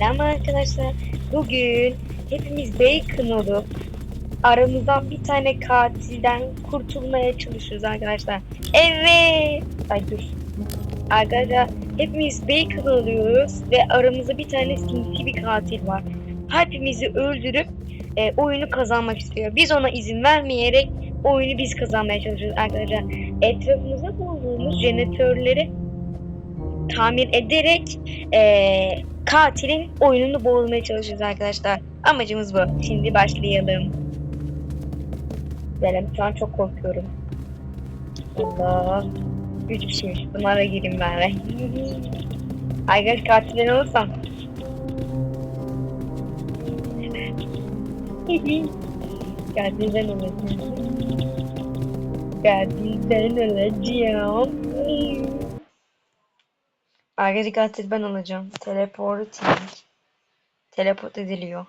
Selam arkadaşlar. Bugün hepimiz bacon olup aramızdan bir tane katilden kurtulmaya çalışıyoruz arkadaşlar. Evet. Ay dur. Arkadaşlar hepimiz bacon oluyoruz ve aramızda bir tane sinsi bir katil var. Hepimizi öldürüp e, oyunu kazanmak istiyor. Biz ona izin vermeyerek oyunu biz kazanmaya çalışıyoruz arkadaşlar. Etrafımızda bulduğumuz jeneratörleri tamir ederek eee, katilin oyununu bozmaya çalışıyoruz arkadaşlar. Amacımız bu. Şimdi başlayalım. Benim şu an çok korkuyorum. Allah. Üç kişiymiş. Bunlara gireyim ben de. Arkadaş katilden olursam. Katilden olacağım. Katilden olacağım. Arkadaşlar katil ben olacağım. Teleporting. Teleport ediliyor.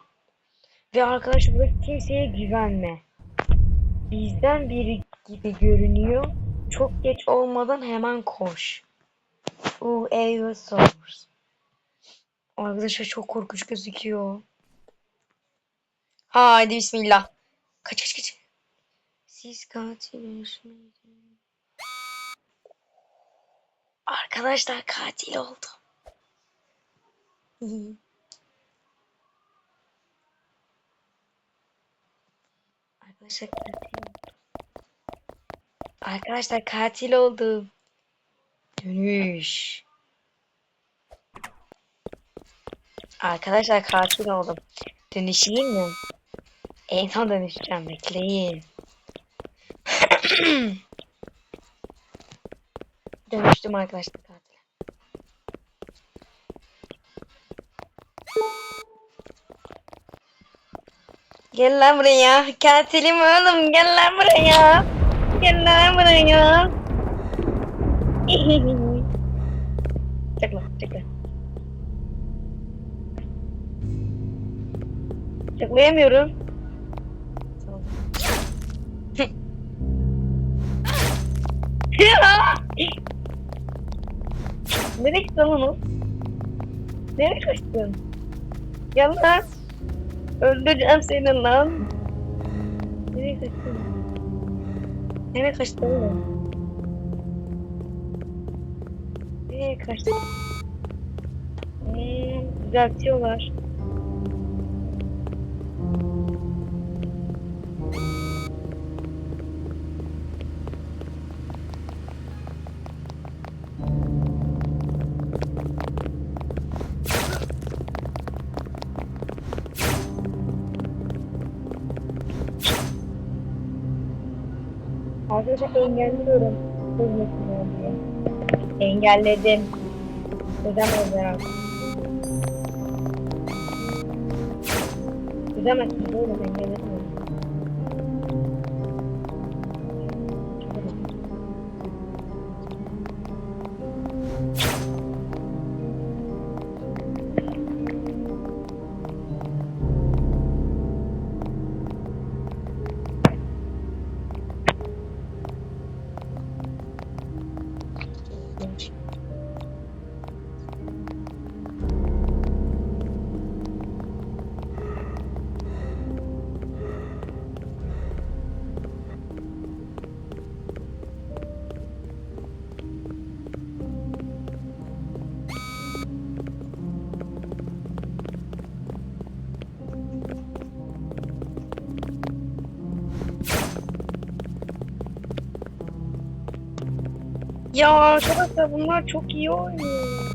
Ve arkadaşlar burada kimseye güvenme. Bizden biri gibi görünüyor. Çok geç olmadan hemen koş. Aerial Source. Arkadaşlar çok korkunç gözüküyor. Haydi bismillah. Kaç kaç kaç. Siz katil Arkadaşlar katil oldu. İyi. Arkadaşlar katil oldu. Arkadaşlar katil oldum. Dönüş. Arkadaşlar katil oldum. Dönüşeyim mi? En son dönüşeceğim. Bekleyin. Dönüştüm arkadaşlar katile. Gel lan buraya. Katilim oğlum. Gel lan buraya. Gel lan buraya. Çek lan çek lan. Çeklayamıyorum. Nereye gittin lan o? Nereye kaçtın? Gel lan. Öldüreceğim seni lan. Nereye kaçtın? Nereye kaçtın oğlum? Nereye kaçtın? Hmm, düzeltiyorlar. Arkadaşlar engelliyorum. Engelledim. Çözemez herhalde. Çözemezsiniz oğlum engelledim. Ya arkadaşlar bunlar çok iyi oynuyor.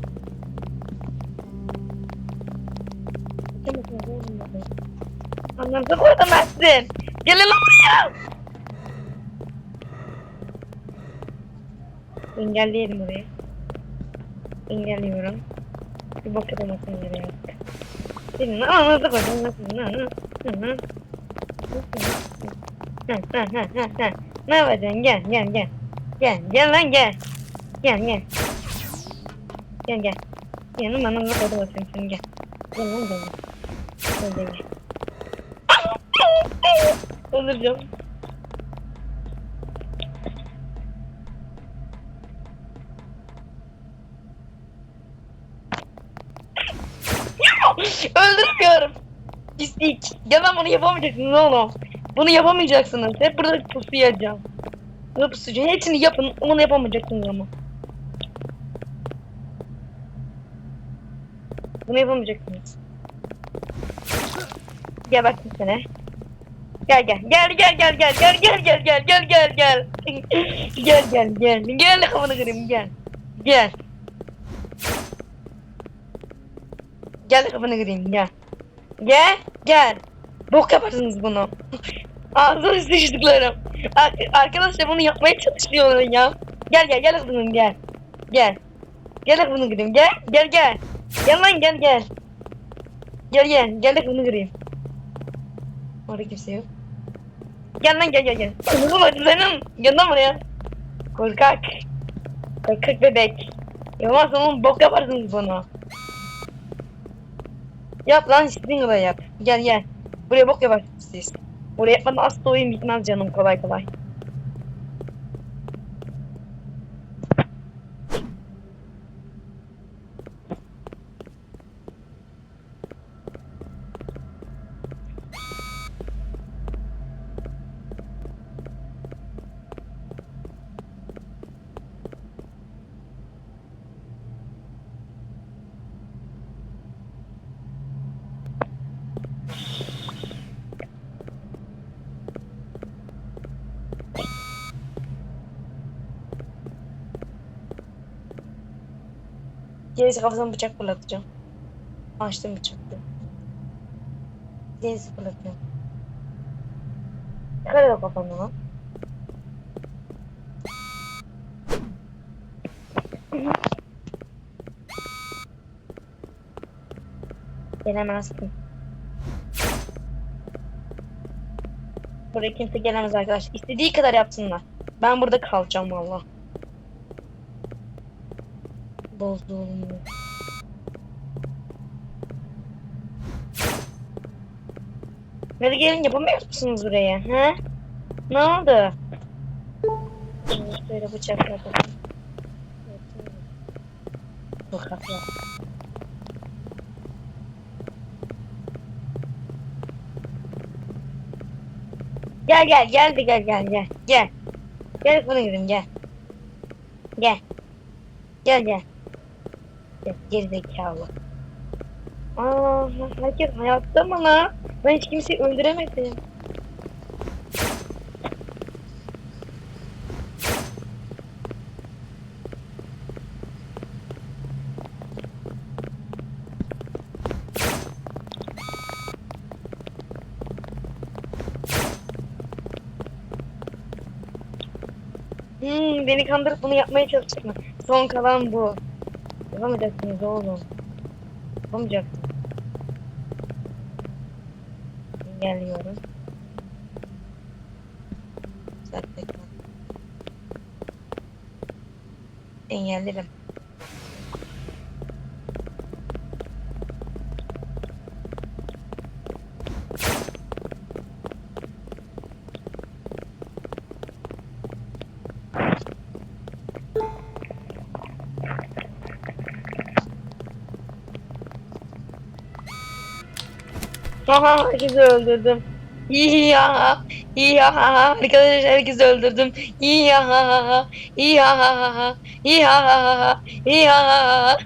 Anlamda koydamazsın. Gelin lan buraya. Engelleyelim orayı. Engelliyorum. Bir bakalım nasıl engelliyor. Senin anlamda koydamazsın. Ne yapacaksın? Gel gel gel. Gel gel lan gel. Gel gel. Gel gel. Yanım anamla koydum atayım seni gel. Gel lan gel. Gel gel gel. Öldüreceğim. Ya! Öldürmüyorum. Pislik. Ya ben bunu yapamayacaksınız oğlum. Bunu yapamayacaksınız. Hep burada pusuyacağım. Burada pusuyacağım. Hepsini yapın. Bunu yapamayacaksınız ama. Bunu yapamayacaksınız. Gel bak sene. Gel gel gel gel gel gel gel gel gel gel gel gel gel gel gel gel gel kafanı kırayım gel gel gel kafanı kırayım gel gel gel bok yaparsınız bunu ağzına sıçtıklarım Ar- arkadaşlar bunu yapmaya çalışıyorlar ya gel gel gel kafanı gel gel gel kafanı kırayım gel gel gel gel lan gel gel gel gel gel kafanı kırayım Orada kimse yok. Gel lan gel gel gel. Kızım acı senin. Gel lan buraya. Korkak. Korkak bebek. Yapamazsan oğlum bok yaparsınız bunu. Yap lan istediğin kadar yap. Gel gel. Buraya bok yaparsınız Buraya yapmadan asla oyun bitmez canım kolay kolay. Gerisi kafasına bıçak fırlatacağım. Açtım bıçaklı. Gerisi fırlatıyorum. Çıkar o kafanı lan. Gelemezsin. Buraya kimse gelemez arkadaş. İstediği kadar yapsınlar. Ben burada kalacağım valla. Bozduğum. Hadi gelin yapamıyor musunuz buraya? He? Ne oldu? Böyle bıçakla. Gel gel gel de gel gel gel gel. Gel bunu gidelim gel. Gel. Gel gel. Gerizekalı. Aa herkes hayatta mı lan? Ben hiç kimseyi öldüremedim. Hmm, beni kandırıp bunu yapmaya çalıştın. Son kalan bu. Yapamayacaksınız oğlum. Yapamayacaksınız. Engelliyorum. Zaten. Engellerim. Aha herkesi öldürdüm. Ya ya arkadaşlar herkesi öldürdüm. Ya ya ya ya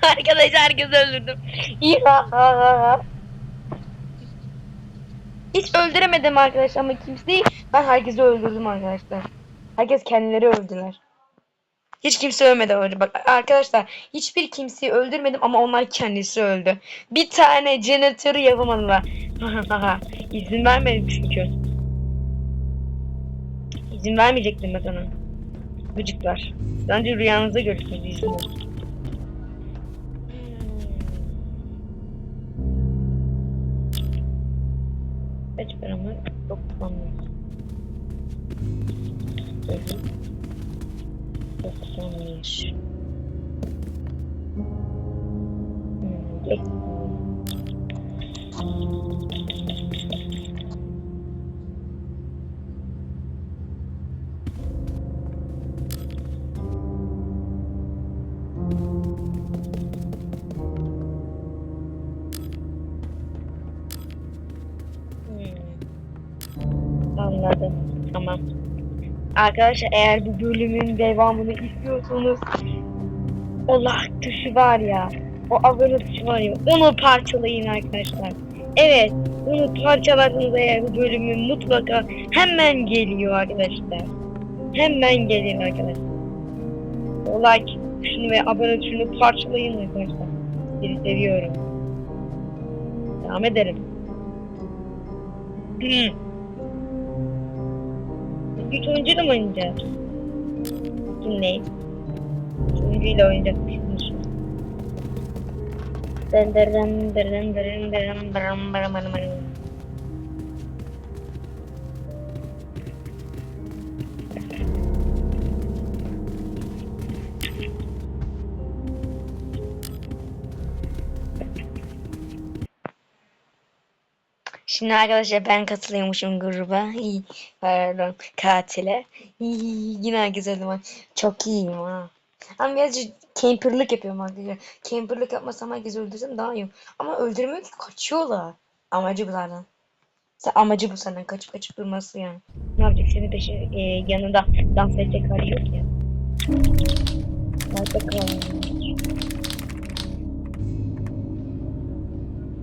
arkadaşlar herkesi öldürdüm. Ya hiç öldüremedim arkadaşlar ama kimseyi ben herkesi öldürdüm arkadaşlar. Herkes kendileri öldüler. Hiç kimse ölmedi öyle bak arkadaşlar hiçbir kimseyi öldürmedim ama onlar kendisi öldü. Bir tane jeneratörü yapamadılar. İzin vermedim çünkü. İzin vermeyecektim ben sana. Gıcıklar. Bence rüyanızda görürsünüz izin Anladım. Tamam. Arkadaşlar eğer bu bölümün devamını istiyorsanız o like tuşu var ya o abone tuşu var ya onu parçalayın arkadaşlar. Evet onu parçaladığınız eğer bu bölümün mutlaka hemen geliyor arkadaşlar. Hemen geliyor arkadaşlar. O like tuşunu ve abone tuşunu parçalayın arkadaşlar. Sizi seviyorum. Devam edelim. Hmm. Oyuncuyla mı oynayacağız? Dinleyin. Oyuncuyla oynayacakmışız. Dın dın dın dın dın dın dın dın dın Şimdi arkadaşlar ben katılıyormuşum gruba. İyi, Pardon katile. İyi, Yine öldü ama çok iyiyim ha. Ama birazcık camperlık yapıyorum arkadaşlar. Camperlık yapmasam herkes öldürsem daha iyi. Ama öldürmüyor ki kaçıyorlar. Amacı bu zaten. Sen amacı bu senden kaçıp kaçıp durması yani. Ne yapacak seni peşi e, yanında dans edecek hali yok ya. Nerede kalalım?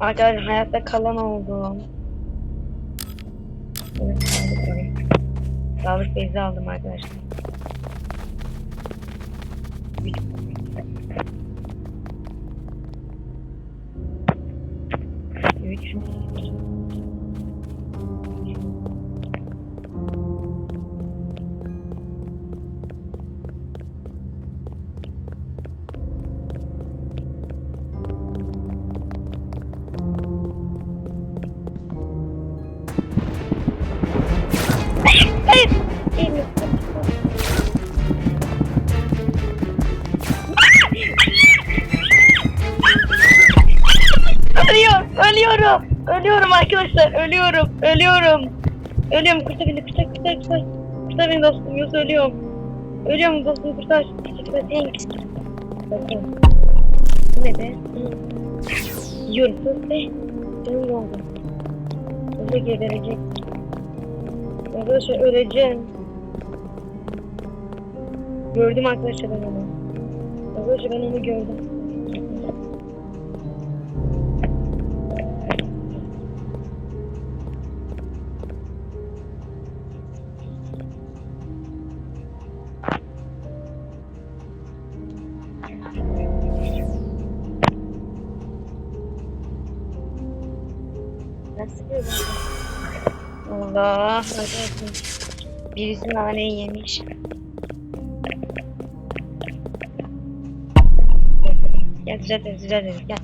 Arkadaşlar hayatta kalan oldum. Evet, sağlık evet. Sağlık bezi aldım arkadaşlar. Üç. Hayır. Ölüyorum, ölüyorum. Arkadaşlar, ölüyorum, ölüyorum. Ölüyorum, kurtar beni, kurtar, kurtar, kurtar. Kurtar beni dostum, yoksa ölüyorum. Ölüyorum dostum, kurtar. Teşekkürler, thanks. Bu ne be? Yiyorum, sus be. Canım yolda. Burada geberecek. Arkadaşlar öleceğim. Gördüm arkadaşlar ben onu. Arkadaşlar ben onu gördüm. Allah. Birisi naneyi yemiş. Gel düzelt edin, düzelt edin, gel.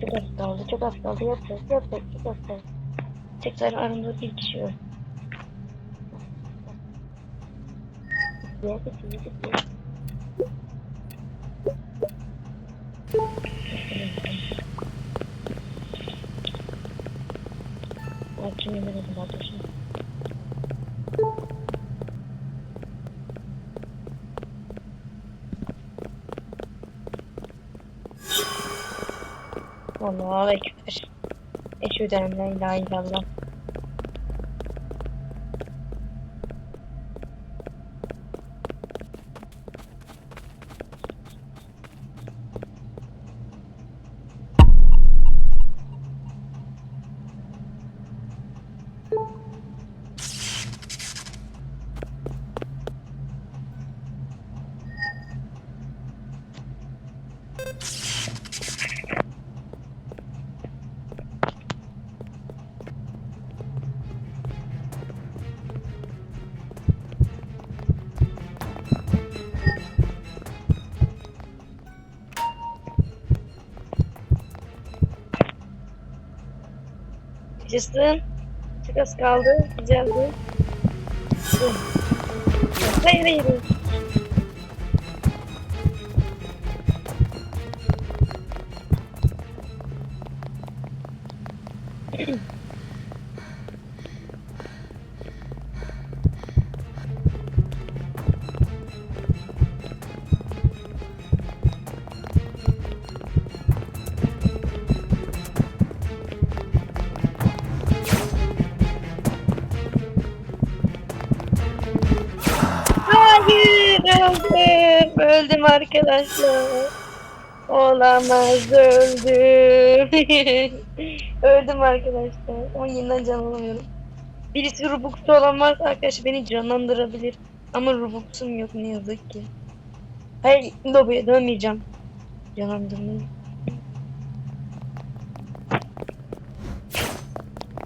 Çok az kaldı, çok az kaldı. Yapacağız, yapacağız, çok tekrar aramda bir şey kişi var. Kim yemin edin arkadaşım. Allah'a ekber. Eşhedü en la ilahe illallah. Cısın. Çok kaldı. Güzeldi. Hayır hayır. Öldüm arkadaşlar. Olamaz öldüm. öldüm arkadaşlar. Ama yeniden canlanamıyorum. Birisi Robux'ta olamaz arkadaş beni canlandırabilir. Ama Robux'um yok ne yazık ki. Hayır lobiye dönmeyeceğim. Canlandırmayı.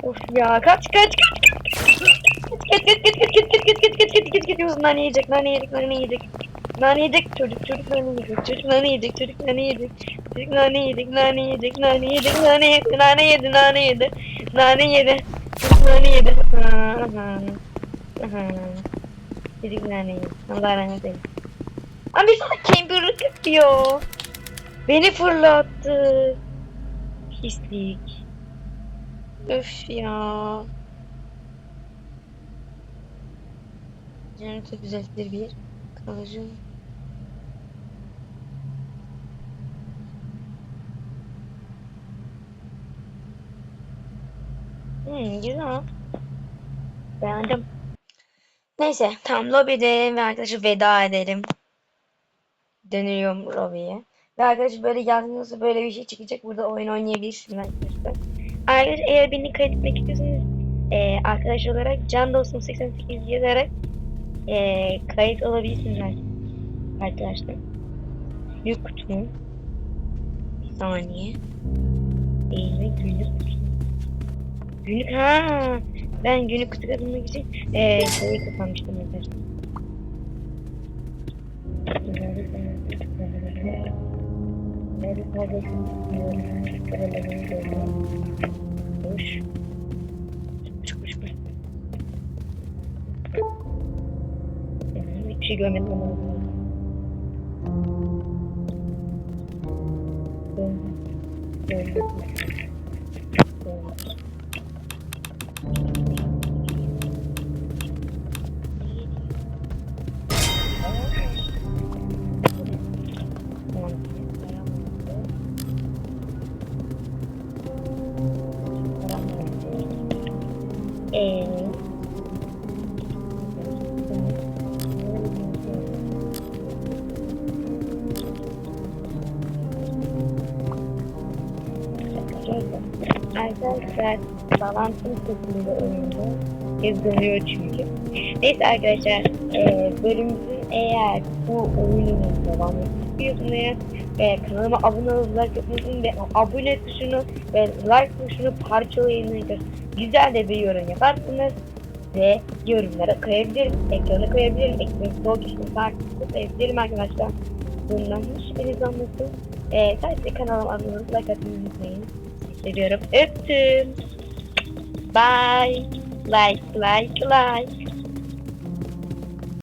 Of ya kaç kaç kaç kaç. Git git git git git git git git git git git git git nane yiyecek nane yiyecek nane yiyecek nane yiyecek çocuk çocuk nane yiyecek çocuk nane yiyecek çocuk nane yiyecek çocuk nane yiyecek nane yiyecek nane yiyecek nane yedi nane yedi nane yedi nane yedi çocuk nane yedi çocuk nane yedi Allah rahmet eylesin ama bir sana camberlık yapıyor beni fırlattı pislik öf ya Jeneratör düzeltilir bir kalıcı. Hmm, güzel. Beğendim. Neyse tam lobide ve arkadaşlar veda edelim. Dönüyorum lobiye. Ve arkadaşlar böyle yazdığınızda böyle bir şey çıkacak. Burada oyun oynayabilirsiniz arkadaşlar. Arkadaşlar eğer beni kaydetmek istiyorsanız e, arkadaş olarak Can Dostum 88 yazarak e, kayıt olabilirsiniz arkadaşlar. Büyük kutu mu? Bir saniye. Değil mi? Günlük kutu. Günlük ha. Ben günlük kutu kazanmak için e, şeyi kapanmıştım arkadaşlar. Boş. Boş boş boş. Hiçbir şey görmedim ama. Eee Thank you. Bağlantım sesinde oyunda Kez dönüyor çünkü. Neyse arkadaşlar e, bölümümüzün eğer bu oyunun devam istiyorsanız e, kanalıma abone olup like yapmayı ve abone tuşunu ve like tuşunu parçalayın arkadaşlar. Güzel de bir yorum yaparsınız ve yorumlara koyabilirim. Ekrana koyabilirim. Ekranı sol kişinin karşısında koyabilirim arkadaşlar. Bundan hiçbiriniz anlasın. E, sadece kanalıma abone olup like atmayı unutmayın. Seviyorum. Öptüm. Bye. Like, like, like.